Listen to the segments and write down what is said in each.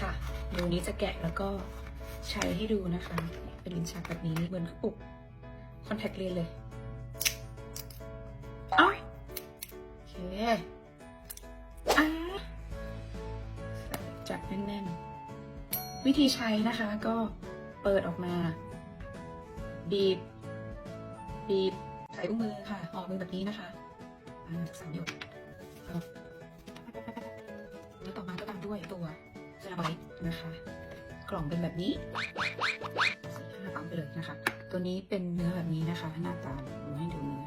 ค่ะเดี๋ยวนี้จะแกะแล้วก็ใช้ให้ดูนะคะ เป็นลิ้นชักแบบนี้เหมือนกระปุกคอนแทคเลนเลยเอ้าโอเคอ่าจับแน่นๆ วิธีใช้นะคะก็เปิดออกมา บีบ บีบใส่อุ้งมือค่ะห่อมือแบบนี้นะคะอ่าสามหยด ไบต์นะคะ กล่องเป็นแบบนี้สี่ห้าปั๊มไปเลยนะคะ ตัวนี้เป็นเนื้อแบบนี้นะคะ หน้าตาดูให้ดูเนื้อ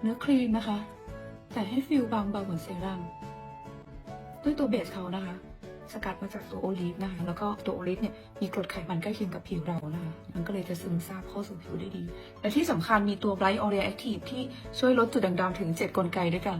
เนื้อครีมนะคะ แต่ให้ฟิลบางเบาเหมือนเซรั่มด้วยตัวเบสเขานะคะ สกัดมาจากตัวโอลีฟนะคะ แล้วก็ตัวโอลีฟเนี่ยมีกรดไขมันใกล้เคียงกับผิวเรานะคะ มันก็เลยจะซึมซาบเข้าสู่ผิวได้ดี และที่สำคัญมีตัว Bright Area Active ที่ช่วยลดจุดด่างดำถึง 7 กลไกด้วยกัน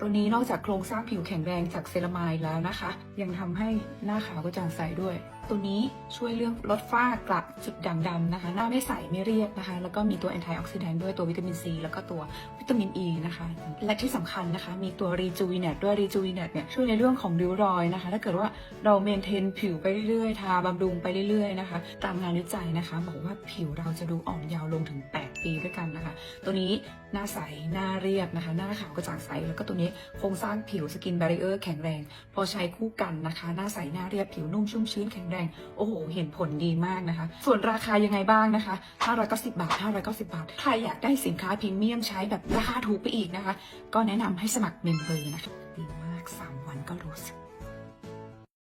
ตัวนี้นอกจากโครงสร้างผิวแข็งแรงจากเซรามายแล้วนะคะ ยังทำให้หน้าขาวกระจ่างใสด้วย ตัวนี้ช่วยเรื่องลดฝ้ากระจุดด่างดำนะคะ หน้าไม่ใสไม่เรียบนะคะ แล้วก็มีตัวแอนตี้ออกซิแดนต์ด้วยตัววิตามินซีแล้วก็ตัววิตามินอ e ีนะคะ และที่สำคัญนะคะ มีตัวรีจูวินเนตด้วยรีจูวินเนตเนี่ยช่วยในเรื่องของริ้วรอยนะคะ ถ้าเกิดว่าเราเมนเทนผิวไปเรื่อยๆ ทาบำรุงไปเรื่อยๆนะคะ ตามงานวิจัยนะคะ บอกว่าผิวเราจะดูอ่อนเยาว์ลงถึง8 ปีด้วยกันนะคะ ตัวนี้หน้าใส หน้าเรียบนะคะ หน้าขาวกระจ่างใส แล้วก็ตัวนี้โครงสร้างผิวสกิน b บ r ร i เออร์แข็งแรง พอใช้คู่กันนะคะ หน้าใส หน้าเรียบผิวนุ่มชุ่มชื้นแข็งแรง โอ้โห เห็นผลดีมากนะคะ ส่วนราคายังไงบ้างนะคะ590บาท590บาท ใครอยากได้สินค้าพรีเมียมใช้แบบราคาถูกไปอีกนะคะ ก็แนะนำให้สมัครเมมเบอร์นะคะดีมาก3วันก็รู้สึก